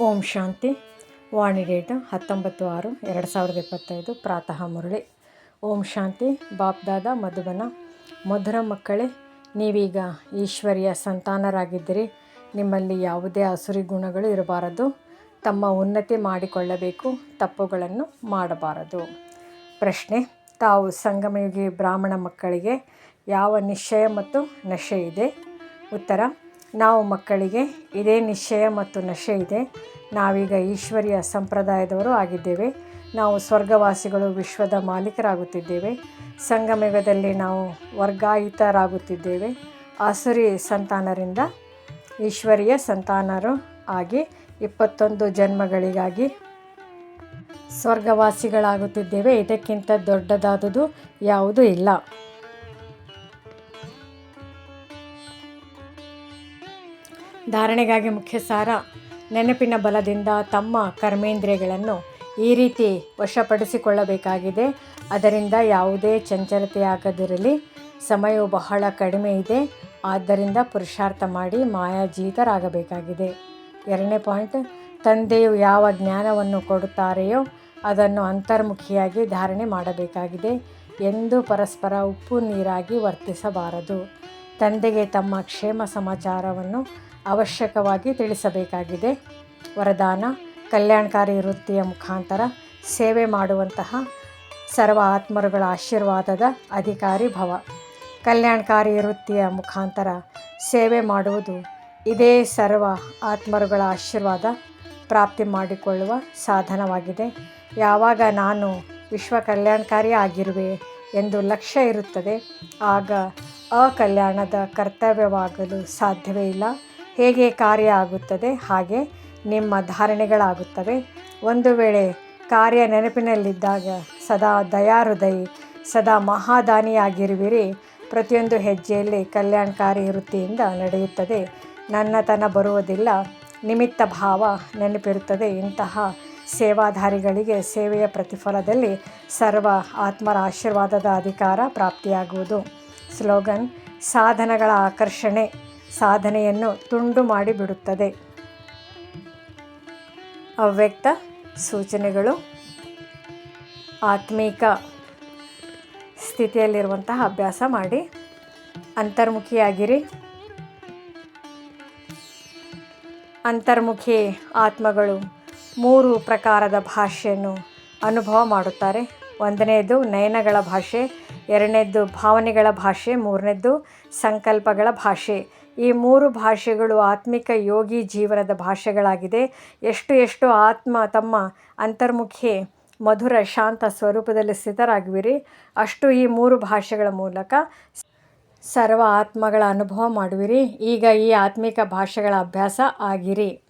ಓಂ ಶಾಂತಿ. ವಾಣಿ date ಹತ್ತೊಂಬತ್ತು ಆರು ಎರಡು ಸಾವಿರದ ಇಪ್ಪತ್ತೈದು. ಪ್ರಾತಃ ಮುರಳಿ. ಓಂ ಶಾಂತಿ ಬಾಪ್ದಾದ ಮಧುಬನ. ಮಧುರ ಮಕ್ಕಳೇ, ನೀವೀಗ ಈಶ್ವರಿಯ ಸಂತಾನರಾಗಿದ್ದಿರಿ. ನಿಮ್ಮಲ್ಲಿ ಯಾವುದೇ ಅಸುರಿ ಗುಣಗಳು ಇರಬಾರದು. ತಮ್ಮ ಉನ್ನತಿ ಮಾಡಿಕೊಳ್ಳಬೇಕು. ತಪ್ಪುಗಳನ್ನು ಮಾಡಬಾರದು. ಪ್ರಶ್ನೆ, ತಾವು ಸಂಗಮಯುಗಿ ಬ್ರಾಹ್ಮಣ ಮಕ್ಕಳಿಗೆ ಯಾವ ನಿಶ್ಚಯ ಮತ್ತು ನಶೆ ಇದೆ? ಉತ್ತರ ನಾವು ಮಕ್ಕಳಿಗೆ ಇದೇ ನಿಶ್ಚಯ ಮತ್ತು ನಶೆ ಇದೆ. ನಾವೀಗ ಈಶ್ವರಿಯ ಸಂಪ್ರದಾಯದವರು ಆಗಿದ್ದೇವೆ. ನಾವು ಸ್ವರ್ಗವಾಸಿಗಳು, ವಿಶ್ವದ ಮಾಲೀಕರಾಗುತ್ತಿದ್ದೇವೆ. ಸಂಗಮಯುಗದಲ್ಲಿ ನಾವು ವರ್ಗಾಯಿತರಾಗುತ್ತಿದ್ದೇವೆ. ಆಸುರಿ ಸಂತಾನರಿಂದ ಈಶ್ವರಿಯ ಸಂತಾನರು ಆಗಿ ಇಪ್ಪತ್ತೊಂದು ಜನ್ಮಗಳಿಗಾಗಿ ಸ್ವರ್ಗವಾಸಿಗಳಾಗುತ್ತಿದ್ದೇವೆ. ಇದಕ್ಕಿಂತ ದೊಡ್ಡದಾದದು ಯಾವುದೂ ಇಲ್ಲ. ಧಾರಣೆಗಾಗಿ ಮುಖ್ಯ ಸಾರ ನೆನಪಿನ ಬಲದಿಂದ ತಮ್ಮ ಕರ್ಮೇಂದ್ರಿಯಗಳನ್ನು ಈ ರೀತಿ ವಶಪಡಿಸಿಕೊಳ್ಳಬೇಕಾಗಿದೆ. ಅದರಿಂದ ಯಾವುದೇ ಚಂಚಲತೆಯಾಗದಿರಲಿ. ಸಮಯವು ಬಹಳ ಕಡಿಮೆ ಇದೆ. ಆದ್ದರಿಂದ ಪುರುಷಾರ್ಥ ಮಾಡಿ ಮಾಯಾಜೀತರಾಗಬೇಕಾಗಿದೆ. ಎರಡನೇ ಪಾಯಿಂಟ್, ತಂದೆಯು ಯಾವ ಜ್ಞಾನವನ್ನು ಕೊಡುತ್ತಾರೆಯೋ ಅದನ್ನು ಅಂತರ್ಮುಖಿಯಾಗಿ ಧಾರಣೆ ಮಾಡಬೇಕಾಗಿದೆ. ಎಂದು ಪರಸ್ಪರ ಉಪ್ಪು ನೀರಾಗಿ ವರ್ತಿಸಬಾರದು. ತಂದೆಗೆ ತಮ್ಮ ಕ್ಷೇಮ ಸಮಾಚಾರವನ್ನು ಅವಶ್ಯಕವಾಗಿ ತಿಳಿಸಬೇಕಾಗಿದೆ. ವರದಾನ, ಕಲ್ಯಾಣಕಾರಿ ವೃತ್ತಿಯ ಮುಖಾಂತರ ಸೇವೆ ಮಾಡುವಂತಹ ಸರ್ವ ಆತ್ಮರುಗಳ ಆಶೀರ್ವಾದದ ಅಧಿಕಾರಿ ಭವ. ಕಲ್ಯಾಣಕಾರಿ ವೃತ್ತಿಯ ಮುಖಾಂತರ ಸೇವೆ ಮಾಡುವುದು ಇದೇ ಸರ್ವ ಆತ್ಮರುಗಳ ಆಶೀರ್ವಾದ ಪ್ರಾಪ್ತಿ ಮಾಡಿಕೊಳ್ಳುವ ಸಾಧನವಾಗಿದೆ. ಯಾವಾಗ ನಾನು ವಿಶ್ವ ಕಲ್ಯಾಣಕಾರಿ ಆಗಿರುವೆ ಎಂದು ಲಕ್ಷ್ಯ ಇರುತ್ತದೆ, ಆಗ ಅಕಲ್ಯಾಣದ ಕರ್ತವ್ಯವಾಗಲು ಸಾಧ್ಯವೇ ಇಲ್ಲ. ಹೇಗೆ ಕಾರ್ಯ ಆಗುತ್ತದೆ? ಹಾಗೆ ನಿಮ್ಮ ಧಾರಣೆಗಳಾಗುತ್ತವೆ. ಒಂದು ವೇಳೆ ಕಾರ್ಯ ನೆನಪಿನಲ್ಲಿದ್ದಾಗ ಸದಾ ದಯಾಹೃದಯಿ, ಸದಾ ಮಹಾದಾನಿಯಾಗಿರುವಿರಿ. ಪ್ರತಿಯೊಂದು ಹೆಜ್ಜೆಯಲ್ಲಿ ಕಲ್ಯಾಣಕಾರಿ ವೃತ್ತಿಯಿಂದ ನಡೆಯುತ್ತದೆ. ನನ್ನತನ ಬರುವುದಿಲ್ಲ. ನಿಮಿತ್ತ ಭಾವ ನೆನಪಿರುತ್ತದೆ. ಇಂತಹ ಸೇವಾಧಾರಿಗಳಿಗೆ ಸೇವೆಯ ಪ್ರತಿಫಲದಲ್ಲಿ ಸರ್ವ ಆತ್ಮರ ಆಶೀರ್ವಾದದ ಅಧಿಕಾರ ಪ್ರಾಪ್ತಿಯಾಗುವುದು. ಸ್ಲೋಗನ್, ಸಾಧನಗಳ ಆಕರ್ಷಣೆ, ಸಾಧನೆಯನ್ನು ತುಂಡು ಮಾಡಿಬಿಡುತ್ತದೆ. ಅವ್ಯಕ್ತ ಸೂಚನೆಗಳು. ಆತ್ಮೀಕ ಸ್ಥಿತಿಯಲ್ಲಿರುವಂತಹ ಅಭ್ಯಾಸ ಮಾಡಿ. ಅಂತರ್ಮುಖಿಯಾಗಿರಿ. ಅಂತರ್ಮುಖಿ ಆತ್ಮಗಳು ಮೂರು ಪ್ರಕಾರದ ಭಾಷೆಯನ್ನು ಅನುಭವ ಮಾಡುತ್ತಾರೆ. ಒಂದನೇದು ನಯನಗಳ ಭಾಷೆ ಎರಡನೇದ್ದು ಭಾವನೆಗಳ ಭಾಷೆ ಮೂರನೇದ್ದು ಸಂಕಲ್ಪಗಳ ಭಾಷೆ. ಈ ಮೂರು ಭಾಷೆಗಳು ಆತ್ಮಿಕ ಯೋಗಿ ಜೀವನದ ಭಾಷೆಗಳಾಗಿದೆ. ಎಷ್ಟು ಎಷ್ಟು ಆತ್ಮ ತಮ್ಮ ಅಂತರ್ಮುಖಿ ಮಧುರ, ಶಾಂತ ಸ್ವರೂಪದಲ್ಲಿ ಸ್ಥಿತರಾಗುವಿರಿ. ಅಷ್ಟು ಈ ಮೂರು ಭಾಷೆಗಳ ಮೂಲಕ ಸರ್ವ ಆತ್ಮಗಳ ಅನುಭವ ಮಾಡುವಿರಿ. ಈಗ ಈ ಆತ್ಮಿಕ ಭಾಷೆಗಳ ಅಭ್ಯಾಸ ಆಗಿರಿ.